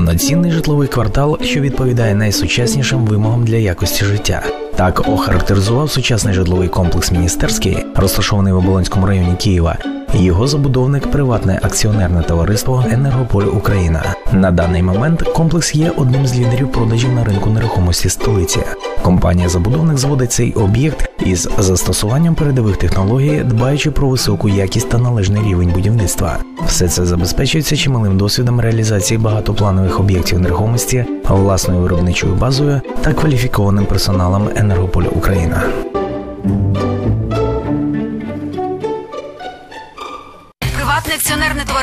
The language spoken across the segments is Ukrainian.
повноцінний житловий квартал, що відповідає найсучаснішим вимогам для якості життя. Так охарактеризував сучасний житловий комплекс міністерський, розташований в Оболонському районі Києва. Його забудовник приватне акціонерне товариство Енергополь Україна. На даний момент комплекс є одним з лідерів продажів на ринку нерухомості столиці. Компанія-забудовник зводить цей об'єкт із застосуванням передових технологій, дбаючи про високу якість та належний рівень будівництва. Все це забезпечується чималим досвідом реалізації багатопланових об'єктів нерухомості, власною виробничою базою та кваліфікованим персоналом Енергополь Україна.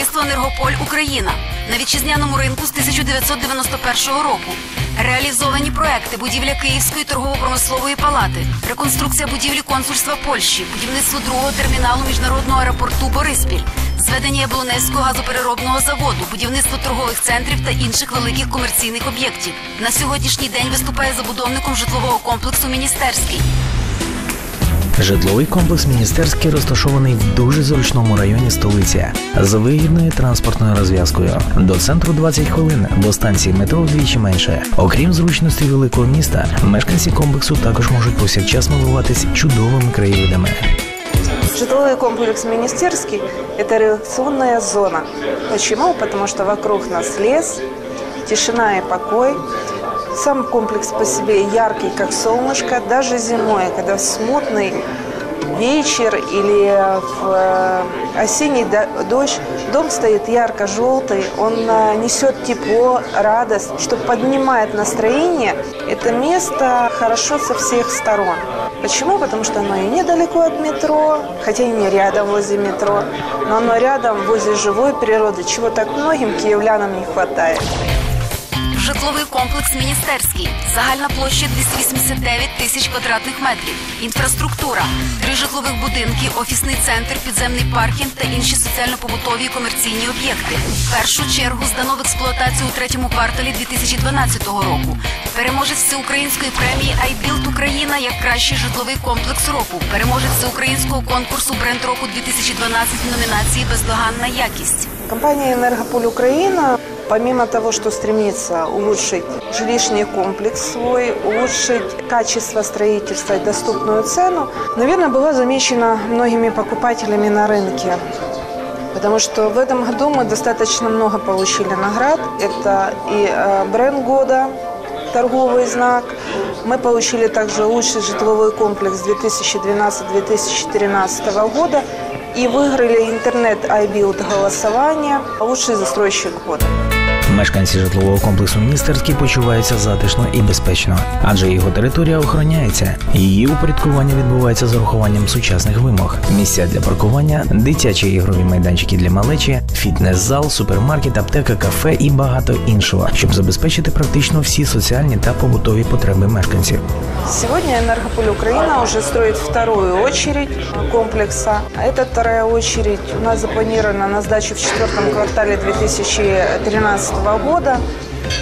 Товариство Енергополь Україна на вітчизняному ринку з 1991 року. Реалізовані проекти будівля Київської торгово-промислової палати, реконструкція будівлі консульства Польщі, будівництво другого терміналу міжнародного аеропорту Бориспіль, зведення Яблунецького газопереробного заводу, будівництво торгових центрів та інших великих комерційних об'єктів. На сьогоднішній день виступає забудовником житлового комплексу Міністерський. Житловий комплекс міністерський розташований в дуже зручному районі столиці з вигідною транспортною розв'язкою. До центру 20 хвилин, до станції метро вдвічі менше. Окрім зручності великого міста, мешканці комплексу також можуть повсякчас милуватись чудовими краєвидами. Житловой комплекс Министерский – это реакционная зона. Почему? Потому что вокруг нас лес, тишина и покой. Сам комплекс по себе яркий, как солнышко. Даже зимой, когда смутный вечер или в э, осенний до- дождь, дом стоит ярко-желтый, он э, несет тепло, радость, что поднимает настроение. Это место хорошо со всех сторон. Почему? Потому что оно и недалеко от метро, хотя и не рядом возле метро, но оно рядом возле живой природы, чего так многим киевлянам не хватает. Житловий комплекс Міністерський. Загальна площа 289 тисяч квадратних метрів. Інфраструктура. Три житлових будинки, офісний центр, підземний паркінг та інші соціально-побутові і комерційні об'єкти. Першу чергу здано в експлуатацію у третьому кварталі 2012 року. Переможець всеукраїнської премії «Айбілд Україна» як кращий житловий комплекс року. Переможець всеукраїнського конкурсу Бренд року 2012 в номінації Бездоганна якість. Компания «Энергополь Украина» помимо того, что стремится улучшить жилищный комплекс свой, улучшить качество строительства и доступную цену, наверное, была замечена многими покупателями на рынке. Потому что в этом году мы достаточно много получили наград. Это и э, бренд года, торговый знак. Мы получили также лучший житловой комплекс 2012-2013 года и выиграли интернет iBuild голосование «Лучший застройщик года». Мешканці житлового комплексу міністерський почуваються затишно і безпечно, адже його територія охороняється. Її упорядкування відбувається з урахуванням сучасних вимог: місця для паркування, дитячі ігрові майданчики для малечі, фітнес-зал, супермаркет, аптека, кафе і багато іншого, щоб забезпечити практично всі соціальні та побутові потреби мешканців. Сегодня «Энергополь Украина» уже строит вторую очередь комплекса. А Эта вторая очередь у нас запланирована на сдачу в четвертом квартале 2013 года.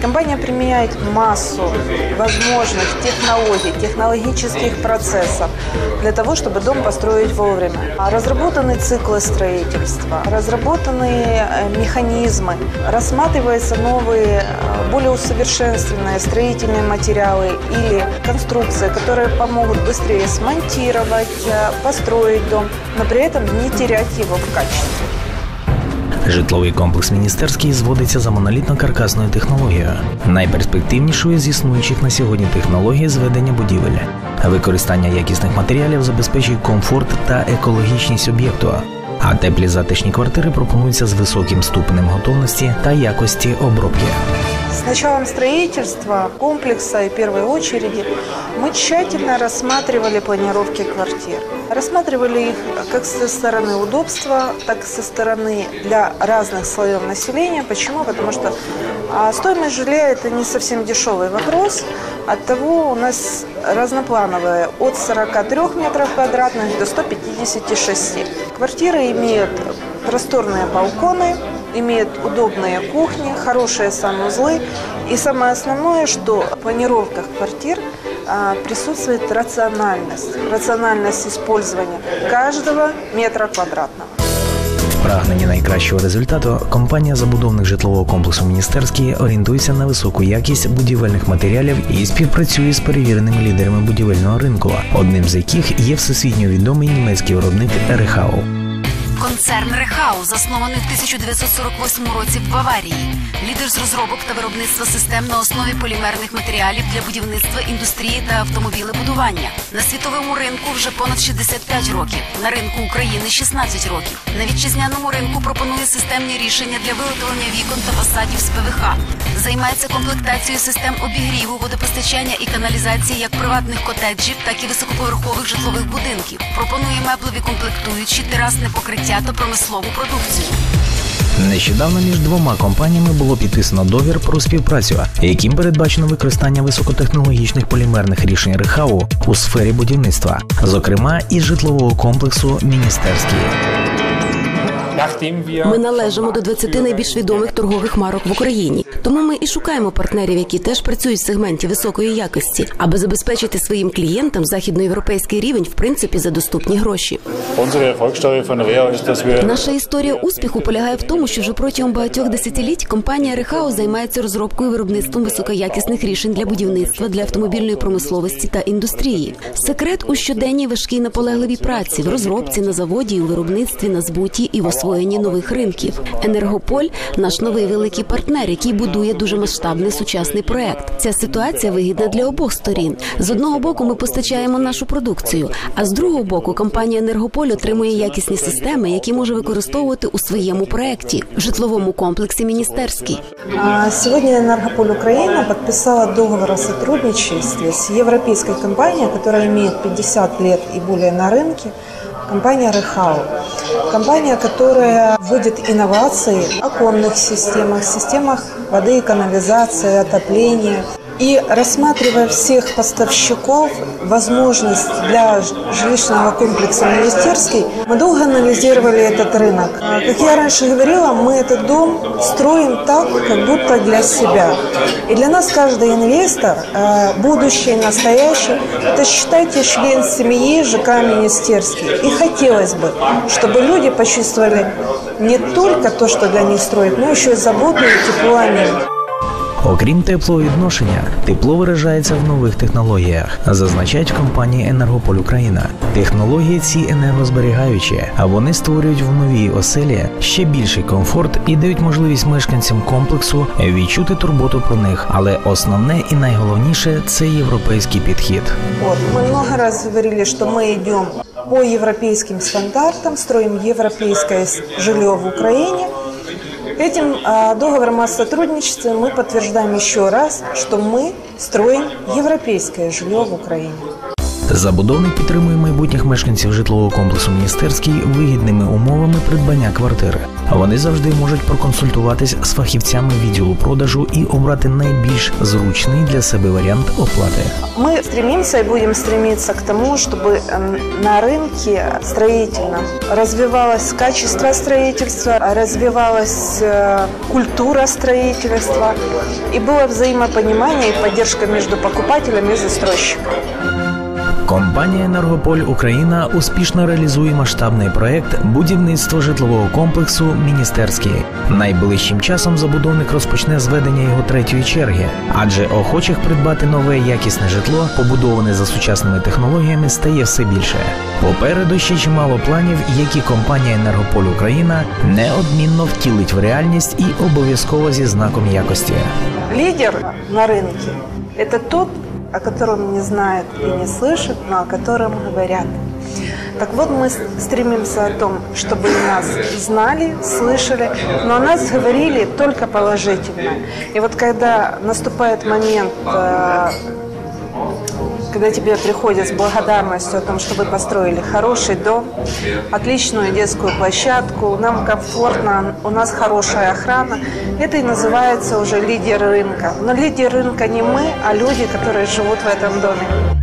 Компания применяет массу возможных технологий, технологических процессов для того, чтобы дом построить вовремя. А Разработаны циклы строительства, разработаны э, механизмы, рассматриваются новые, э, более усовершенствованные строительные материалы или конструкции, которые помогут быстрее смонтировать, э, построить дом, но при этом не терять его в качестве. Житловий комплекс міністерський зводиться за монолітно-каркасною технологією, найперспективнішою з існуючих на сьогодні технологій зведення будівель. Використання якісних матеріалів забезпечує комфорт та екологічність об'єкту. А теплі затишні квартири пропонуються з високим ступенем готовності та якості обробки. С началом строительства комплекса и первой очереди мы тщательно рассматривали планировки квартир. Рассматривали их как со стороны удобства, так и со стороны для разных слоев населения. Почему? Потому что а, стоимость жилья – это не совсем дешевый вопрос. Оттого у нас разноплановая от 43 метров квадратных до 156. Квартиры имеют просторные балконы, имеет удобные кухни, хорошие санузлы. И самое основное, что в планировках квартир присутствует рациональность. Рациональность использования каждого метра квадратного. В прагненні найкращого результату, компанія забудовник житлового комплексу Міністерський орієнтується на високу якість будівельних матеріалів і співпрацює з перевіреними лідерами будівельного ринку, одним з яких є всесвітньо відомий німецький виробник Рехау. Концерн Рехау заснований в 1948 році в Баварії. Лідер з розробок та виробництва систем на основі полімерних матеріалів для будівництва індустрії та автомобілебудування. На світовому ринку вже понад 65 років. На ринку України 16 років. На вітчизняному ринку пропонує системні рішення для виготовлення вікон та фасадів з ПВХ. Займається комплектацією систем обігріву, водопостачання і каналізації як приватних котеджів, так і високоповерхових житлових будинків. Пропонує меблеві комплектуючі, терасне покриття та промислову продукцію. Нещодавно між двома компаніями було підписано договір про співпрацю, яким передбачено використання високотехнологічних полімерних рішень Рехау у сфері будівництва, зокрема і житлового комплексу Міністерський. Ми належимо до 20 найбільш відомих торгових марок в Україні. Тому ми і шукаємо партнерів, які теж працюють в сегменті високої якості, аби забезпечити своїм клієнтам західноєвропейський рівень, в принципі, за доступні гроші. Наша історія успіху полягає в тому, що вже протягом багатьох десятиліть компанія Рехау займається розробкою і виробництвом високоякісних рішень для будівництва для автомобільної промисловості та індустрії. Секрет у щоденній важкій наполегливій праці в розробці на заводі, у виробництві на збуті і в освоєнні нових ринків. Енергополь наш новий великий партнер, який будує дуже масштабний сучасний проект. Ця ситуація вигідна для обох сторін. З одного боку, ми постачаємо нашу продукцію, а з другого боку, компанія Енергополь отримує якісні системи, які може використовувати у своєму проекті житловому комплексі міністерський. А Сегодня Энергополь Украина подписала договор о сотрудничестве с европейской компанией, которая имеет 50 лет и более на рынке, компания Рехау. Компания, которая вводит инновации в оконных системах, системах воды и канализации, отопления. И рассматривая всех поставщиков, возможность для жилищного комплекса «Министерский», мы долго анализировали этот рынок. Как я раньше говорила, мы этот дом строим так, как будто для себя. И для нас каждый инвестор, э, будущий, настоящий, это считайте член семьи ЖК «Министерский». И хотелось бы, чтобы люди почувствовали не только то, что для них строят, но еще и заботу и тепло о них. Окрім тепловідношення, тепло виражається в нових технологіях, зазначають в компанії Енергополь Україна. Технології ці енергозберігаючі, а вони створюють в новій оселі ще більший комфорт і дають можливість мешканцям комплексу відчути турботу про них. Але основне і найголовніше це європейський підхід. Вот. Мы много раз говорили, что мы идем по европейским стандартам, строим европейское с- жилье в Украине. Этим а, договором о сотрудничестве мы подтверждаем еще раз, что мы строим европейское жилье в Украине. Забудовник підтримує майбутніх мешканців житлового комплексу міністерський вигідними умовами придбання квартири. А вони завжди можуть проконсультуватись з фахівцями відділу продажу і обрати найбільш зручний для себе варіант оплати. Мы стремимся и будем стремиться к тому, чтобы э, на рынке строительном развивалось качество строительства, развивалась э, культура строительства и было взаимопонимание и поддержка между покупателем и застройщиком. Компанія Енергополь Україна успішно реалізує масштабний проект будівництва житлового комплексу Міністерський. Найближчим часом забудовник розпочне зведення його третьої черги, адже охочих придбати нове якісне житло, побудоване за сучасними технологіями, стає все більше. Попереду ще чимало планів, які компанія Енергополь Україна неодмінно втілить в реальність і обов'язково зі знаком якості. Лидер на рынке – это тот, о котором не знают и не слышат, но о котором говорят. Так вот, мы стремимся о том, чтобы нас знали, слышали, но о нас говорили только положительно. И вот когда наступает момент, э, когда тебе приходят с благодарностью о том, что вы построили хороший дом, отличную детскую площадку, нам комфортно, у нас хорошая охрана, это и называется уже лидер рынка. Но лидер рынка не мы, а люди, которые живут в этом доме.